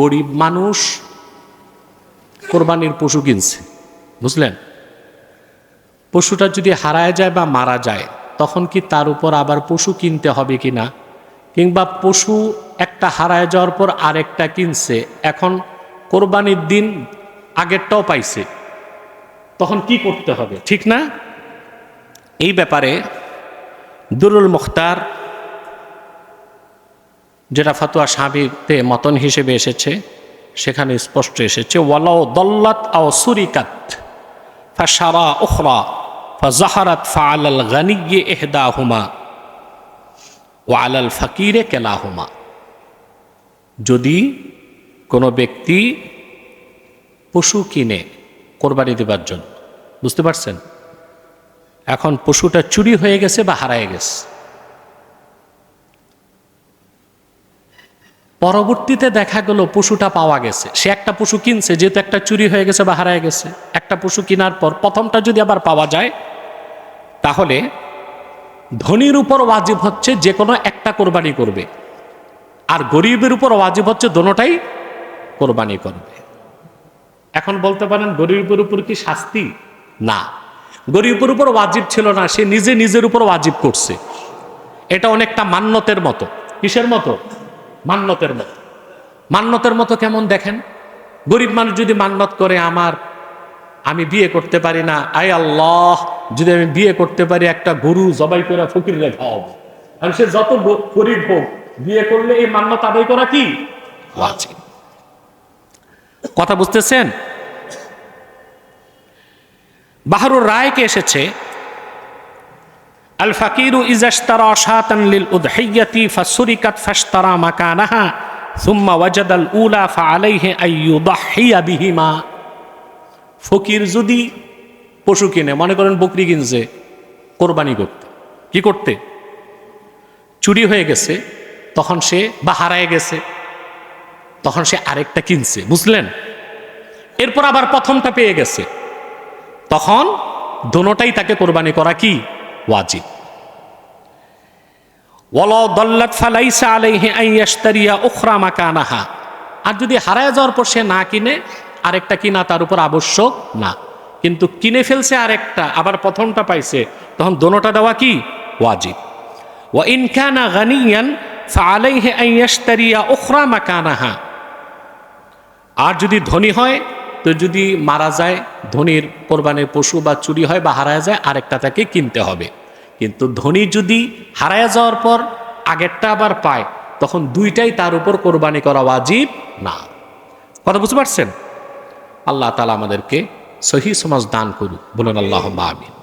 গরিব মানুষ কোরবানির পশু কিনছে, বুঝলেন? পশুটা যদি হারায় যায় বা মারা যায়, তখন কি তার উপর আবার পশু কিনতে হবে কি না? কিংবা পশু একটা হারায় যাওয়ার পর আরেকটা কিনছে, এখন কোরবানির দিন আগেরটাও পাইছে, তখন কি করতে হবে, ঠিক না? এই ব্যাপারে দুরুল মুখতার যেটা ফাতুয়া সাবিতে মতন হিসেবে এসেছে, সেখানে স্পষ্ট এসেছে ওয়ালাও দল্লাত আও সুরিকাত ফাসারা উখরা, ফাজাহারাত ফাআলাল গানিয়ে এহদাহুমা ও আলাল ফাকিরে কেলাহুমা। যদি কোনো ব্যক্তি পশু কিনে কোরবানি দেবার জন্য, বুঝতে পারছেন? এখন পশুটা চুরি হয়ে গেছে বা হারায় গেছে? পরবর্তীতে দেখা গেল পশুটা পাওয়া গেছে। সে একটা পশু কিনছে, যেহেতু একটা চুরি হয়ে গেছে বা হারায় গেছে। একটা পশু কেনার পর প্রথমটা যদি আবার পাওয়া যায়, তাহলে ধনীর উপর ওয়াজিব হচ্ছে যে কোনো একটা কোরবানি করবে। আর গরিবের উপর ওয়াজিব হচ্ছে দোনোটাই কোরবানি করবে। এখন বলতে পারেন, গরিবের উপর কি শাস্তি? না। গরিবের উপর ওয়াজিব ছিল না, সে নিজে নিজের উপর ওয়াজিব করছে। এটা অনেকটা মান্যতের মতো। কিসের মতো? মান্যতের মতো। মান্যতের মতো কেমন দেখেন? গরিব মানুষ যদি মান্যত করে, আমার, আমি বিয়ে করতে পারি না। আয় আল্লাহ, যদি আমি বিয়ে করতে পারি, একটা গরু জবাই করে ফকির রেখা আর সে যত গরিব হোক, বিয়ে করলে এই মান্যত আদায় করা কি? কথা বুঝতেছেন? বাহারুর রায়কে এসেছে? আল ফাকিরু ইজাস্তারা শাতান লিল উদহিয়াতি ফাসুরিকাত ফাশতারা মাকানাহা, সুম্মা ওয়াজাদাল উলা ফাআলাইহি আই ইউদাহিয়া বিহিমা। ফকির যদি পশু কিনে, মনে করেন বকরি কিনছে, কোরবানি করতে, কি করতে? চুরি হয়ে গেছে, তখন সে বা হারায় গেছে, তখন সে আরেকটা কিনছে, বুঝলেন? এরপর আবার প্রথমটা পেয়ে গেছে। তখন দোনোটাই তাকে কোরবানি করা কি? ওয়াজিব উখরা মাকানাহা আর যদি হারায় যাওয়ার পর সে না কিনে, আরেকটা কিনা তার উপর আবশ্যক না। কিন্তু কিনে ফেলছে আরেকটা, আবার প্রথমটা পাইছে, তখন দোনোটা দেওয়া কি? ওয়াজিব ওয়া ইন কানা গানিয়ান উখরা মাকানাহা। আর যদি ধনী হয়, তো যদি মারা যায়, ধনীর কোরবানের পশু বা চুরি হয় বা হারায় যায়, আরেকটা তাকে কিনতে হবে। কিন্তু ধনী যদি হারায় যাওয়ার পর আগেরটা আবার পায়, তখন দুইটাই তার উপর কোরবানি করা ওয়াজিব না। কথা বুঝতে পারছেন? আল্লাহ তালা আমাদেরকে সহি সমাজ দান করুক। বলুন আল্লাহ আমিন।